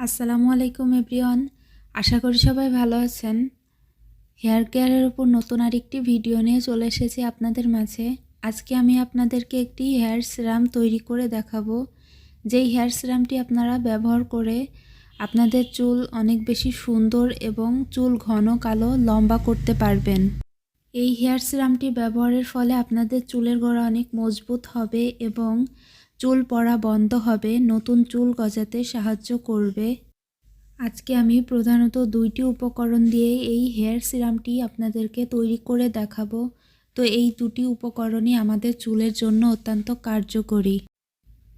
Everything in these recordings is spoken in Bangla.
আসসালামু আলাইকুম, এভরিওয়ান। আশা করি সবাই ভালো আছেন। হেয়ার কেয়ারের উপর নতুন আরেকটি ভিডিও নিয়ে চলে এসেছি আপনাদের মাঝে। আজকে আমি আপনাদেরকে একটি হেয়ার সিরাম তৈরি করে দেখাবো। যেই হেয়ার সিরামটি আপনারা ব্যবহার করে আপনাদের চুল অনেক বেশি সুন্দর এবং চুল ঘন, কালো, লম্বা করতে পারবেন। এই হেয়ার সিরামটি ব্যবহারের ফলে আপনাদের চুলের গোড়া অনেক মজবুত হবে এবং চুল পড়া বন্ধ হবে, নতুন চুল গজাতে সাহায্য করবে। আজকে আমি প্রধানত দুইটি উপকরণ দিয়ে এই হেয়ার সিরামটি আপনাদেরকে তৈরি করে দেখাবো। তো এই দুটি উপকরণই আমাদের চুলের জন্য অত্যন্ত কার্যকরী।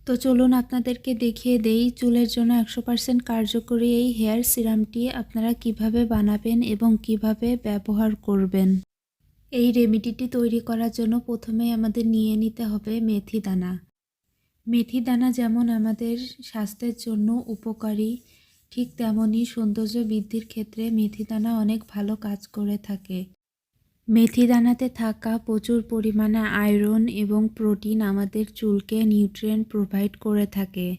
তো চলুন আপনাদেরকে দেখিয়ে দেই চুলের জন্য একশো পার্সেন্ট কার্যকরী এই হেয়ার সিরামটি আপনারা কীভাবে বানাবেন এবং কীভাবে ব্যবহার করবেন। এই রেমিডিটি তৈরি করার জন্য প্রথমে আমাদের নিয়ে নিতে হবে মেথি দানা। মেথি দানা যেমন আমাদের স্বাস্থ্যের জন্য উপকারী, ঠিক তেমনই সৌন্দর্য বৃদ্ধির ক্ষেত্রে মেথি দানা অনেক ভালো কাজ করে থাকে। মেথি দানাতে থাকা প্রচুর পরিমাণে আয়রন এবং প্রোটিন আমাদের চুলকে নিউট্রিয়েন্ট প্রোভাইড করে থাকে।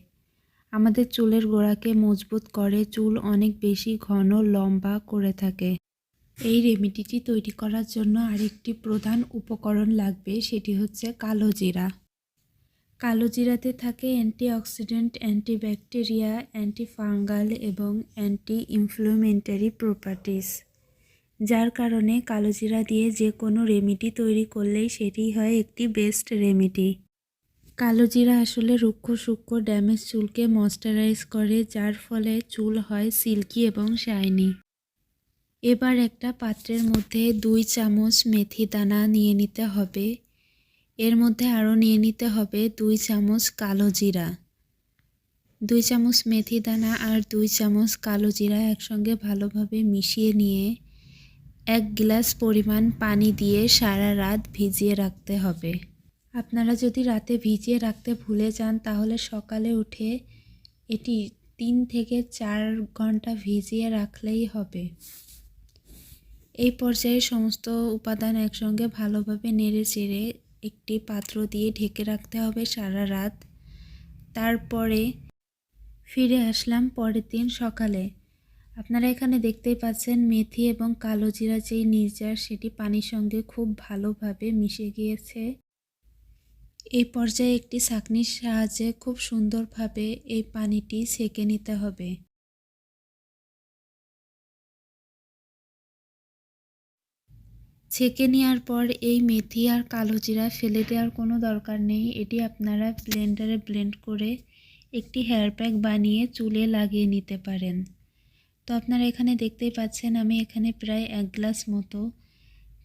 আমাদের চুলের গোড়াকে মজবুত করে, চুল অনেক বেশি ঘন, লম্বা করে থাকে। এই রেমিডিটি তৈরি করার জন্য আরেকটি প্রধান উপকরণ লাগবে, সেটি হচ্ছে কালো জিরা। কালো জিরাতে থাকে অ্যান্টিঅক্সিডেন্ট, অ্যান্টিব্যাকটেরিয়া, অ্যান্টিফাঙ্গাল এবং অ্যান্টি ইনফ্লুমেন্টারি প্রপার্টিস, যার কারণে কালো জিরা দিয়ে যে কোনো রেমিডি তৈরি করলেই সেটি হয় একটি বেস্ট রেমিডি। কালো জিরা আসলে রুক্ষ সূক্ষ্ম ড্যামেজ চুলকে ময়শ্চারাইজ করে, যার ফলে চুল হয় সিল্কি এবং শাইনি। এবার একটা পাত্রের মধ্যে দুই চামচ মেথি দানা নিয়ে নিতে হবে। এর মধ্যে আরও নিয়ে নিতে হবে দুই চামচ কালো জিরা। দুই চামচ মেথি দানা আর দুই চামচ কালো জিরা একসঙ্গে ভালোভাবে মিশিয়ে নিয়ে এক গ্লাস পরিমাণ পানি দিয়ে সারা রাত ভিজিয়ে রাখতে হবে। আপনারা যদি রাতে ভিজিয়ে রাখতে ভুলে যান, তাহলে সকালে উঠে এটি তিন থেকে চার ঘণ্টা ভিজিয়ে রাখলেই হবে। এই পর্যায়ে সমস্ত উপাদান একসঙ্গে ভালোভাবে নেড়ে চেড়ে একটি পাত্র দিয়ে ঢেকে রাখতে হবে সারা রাত। তারপরে ফিরে আসলাম পরের দিন সকালে। আপনারা এখানে দেখতেই পাচ্ছেন মেথি এবং কালো জিরা যেই নির্যাস, সেটি পানির সঙ্গে খুব ভালোভাবে মিশে গিয়েছে। এই পর্যায়ে একটি ছাঁকনির সাহায্যে খুব সুন্দরভাবে এই পানিটি সেকে নিতে হবে। ছেঁকে নেওয়ার পর এই মেথি আর কালো জিরা ফেলে দেওয়ার কোনো দরকার নেই। এটি আপনারা ব্লেন্ডারে ব্লেন্ড করে একটি হেয়ার প্যাক বানিয়ে চুলে লাগিয়ে নিতে পারেন। তো আপনারা এখানে দেখতেই পাচ্ছেন, আমি এখানে প্রায় এক গ্লাস মতো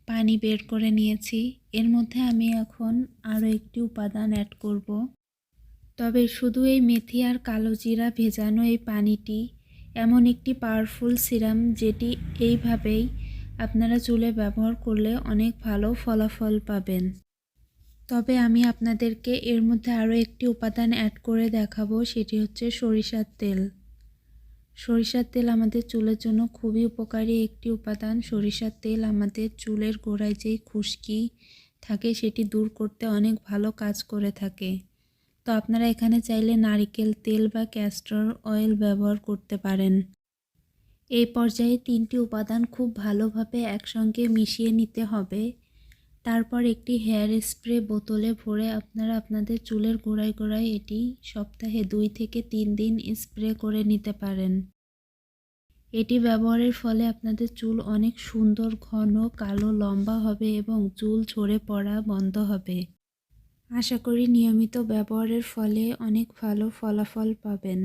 পানি বের করে নিয়েছি। এর মধ্যে আমি এখন আরও একটি উপাদান অ্যাড করব। তবে শুধু এই মেথি আর কালো জিরা ভেজানো এই পানিটি এমন একটি পাওয়ারফুল সিরাম যেটি এইভাবেই আপনারা চুলে ব্যবহার করলে অনেক ভালো ফলাফল পাবেন। তবে আমি আপনাদেরকে এর মধ্যে আরও একটি উপাদান অ্যাড করে দেখাবো, সেটি হচ্ছে সরিষার তেল। সরিষার তেল আমাদের চুলের জন্য খুবই উপকারী একটি উপাদান। সরিষার তেল আমাদের চুলের গোড়ায় যেই খুশকি থাকে, সেটি দূর করতে অনেক ভালো কাজ করে থাকে। তো আপনারা এখানে চাইলে নারিকেল তেল বা ক্যাস্টর অয়েল ব্যবহার করতে পারেন। এই পর্যায়ে তিনটি উপাদান খুব ভালোভাবে একসঙ্গে মিশিয়ে নিতে হবে। তারপর একটি হেয়ার স্প্রে বোতলে ভরে আপনারা আপনাদের চুলের গোড়ায় গোড়ায় এটি সপ্তাহে দুই থেকে তিন দিন স্প্রে করে নিতে পারেন। এটি ব্যবহারের ফলে আপনাদের চুল অনেক সুন্দর, ঘন, কালো, লম্বা হবে এবং চুল ঝরে পড়া বন্ধ হবে। আশা করি নিয়মিত ব্যবহারের ফলে অনেক ভালো ফলাফল পাবেন।